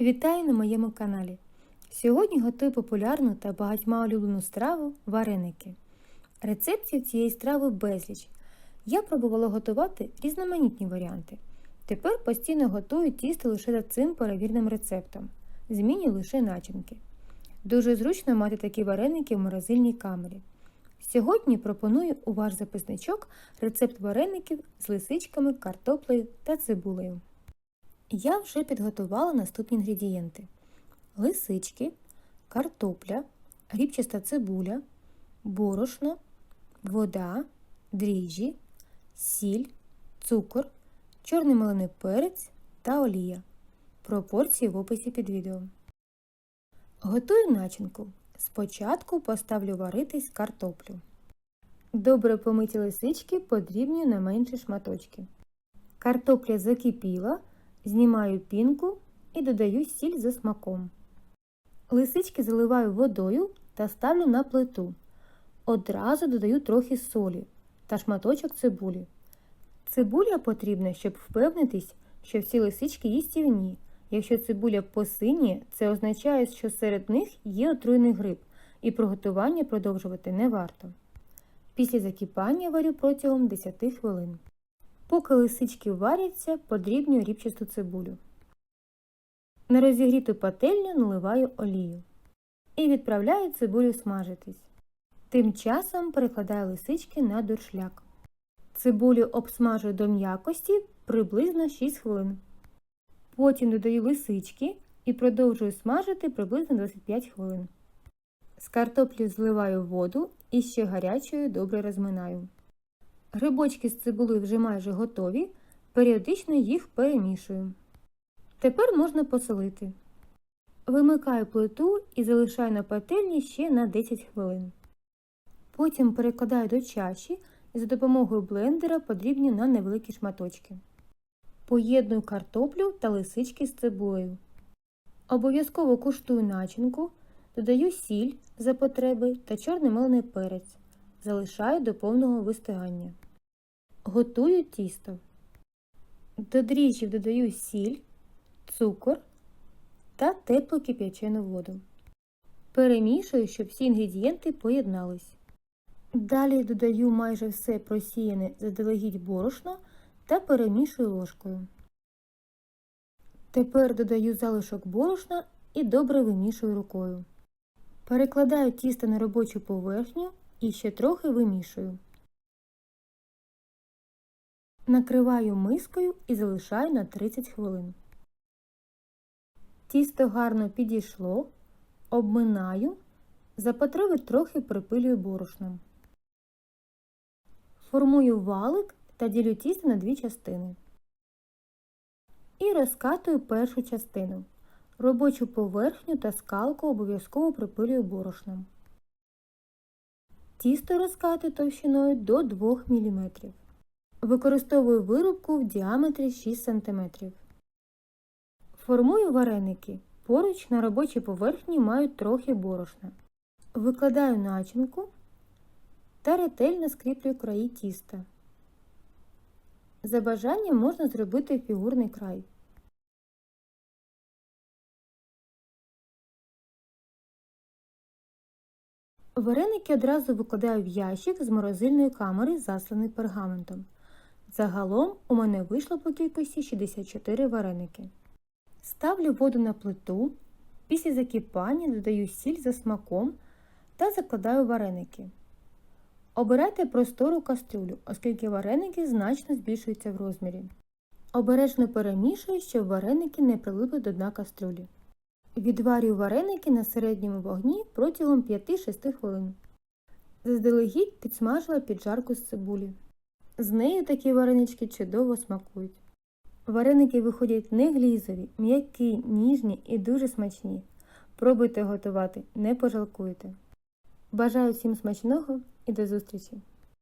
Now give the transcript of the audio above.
Вітаю на моєму каналі. Сьогодні готую популярну та багатьма улюблену страву вареники. Рецептів цієї страви безліч. Я пробувала готувати різноманітні варіанти. Тепер постійно готую тісто лише за цим перевірним рецептом. Змінюю лише начинки. Дуже зручно мати такі вареники в морозильній камері. Сьогодні пропоную у ваш записничок рецепт вареників з лисичками, картоплею та цибулею. Я вже підготувала наступні інгредієнти: лисички, картопля, рібчаста цибуля, борошно, вода, дріжджі, сіль, цукор, чорний мелений перець та олія. Пропорції в описі під відео. Готую начинку. Спочатку поставлю варитись картоплю. Добре помиті лисички подрібнюю на менші шматочки. Картопля закипіла. Знімаю пінку і додаю сіль за смаком. Лисички заливаю водою та ставлю на плиту. Одразу додаю трохи солі та шматочок цибулі. Цибуля потрібна, щоб впевнитись, що всі лисички їстівні. Якщо цибуля посиніє, це означає, що серед них є отруйний гриб, і приготування продовжувати не варто. Після закипання варю протягом 10 хвилин. Поки лисички варяться, подрібнюю рібчасту цибулю. На розігріту пательню наливаю олію і відправляю цибулю смажитись. Тим часом перекладаю лисички на дуршляк. Цибулю обсмажую до м'якості приблизно 6 хвилин. Потім додаю лисички і продовжую смажити приблизно 25 хвилин. З картоплі зливаю воду і ще гарячою добре розминаю. Грибочки з цибулею вже майже готові, періодично їх перемішую. Тепер можна посолити. Вимикаю плиту і залишаю на пательні ще на 10 хвилин. Потім перекладаю до чаші і за допомогою блендера подрібню на невеликі шматочки. Поєдную картоплю та лисички з цибулею. Обов'язково куштую начинку, додаю сіль за потреби та чорний мелений перець. Залишаю до повного вистигання. Готую тісто. До дріжджів додаю сіль, цукор та теплу кип'ячену воду. Перемішую, щоб всі інгредієнти поєднались. Далі додаю майже все просіяне заздалегідь борошно та перемішую ложкою. Тепер додаю залишок борошна і добре вимішую рукою. Перекладаю тісто на робочу поверхню і ще трохи вимішую. Накриваю мискою і залишаю на 30 хвилин. Тісто гарно підійшло, обминаю, за трохи припилюю борошном. Формую валик та ділю тісто на дві частини. І розкатую першу частину. Робочу поверхню та скалку обов'язково припилюю борошном. Тісто розкати товщиною до 2 мм. Використовую вирубку в діаметрі 6 см. Формую вареники. Поруч на робочій поверхні мають трохи борошна. Викладаю начинку та ретельно скріплюю краї тіста. За бажанням можна зробити фігурний край. Вареники одразу викладаю в ящик з морозильної камери, засланий пергаментом. Загалом у мене вийшло по кількості 64 вареники. Ставлю воду на плиту, після закипання додаю сіль за смаком та закладаю вареники. Обирайте простору кастрюлю, оскільки вареники значно збільшуються в розмірі. Обережно перемішую, щоб вареники не прилипли до дна кастрюлі. Відварюю вареники на середньому вогні протягом 5-6 хвилин. Заздалегідь підсмажила піджарку з цибулі. З нею такі варенички чудово смакують. Вареники виходять не глізові, м'які, ніжні і дуже смачні. Пробуйте готувати, не пожалкуйте. Бажаю всім смачного і до зустрічі!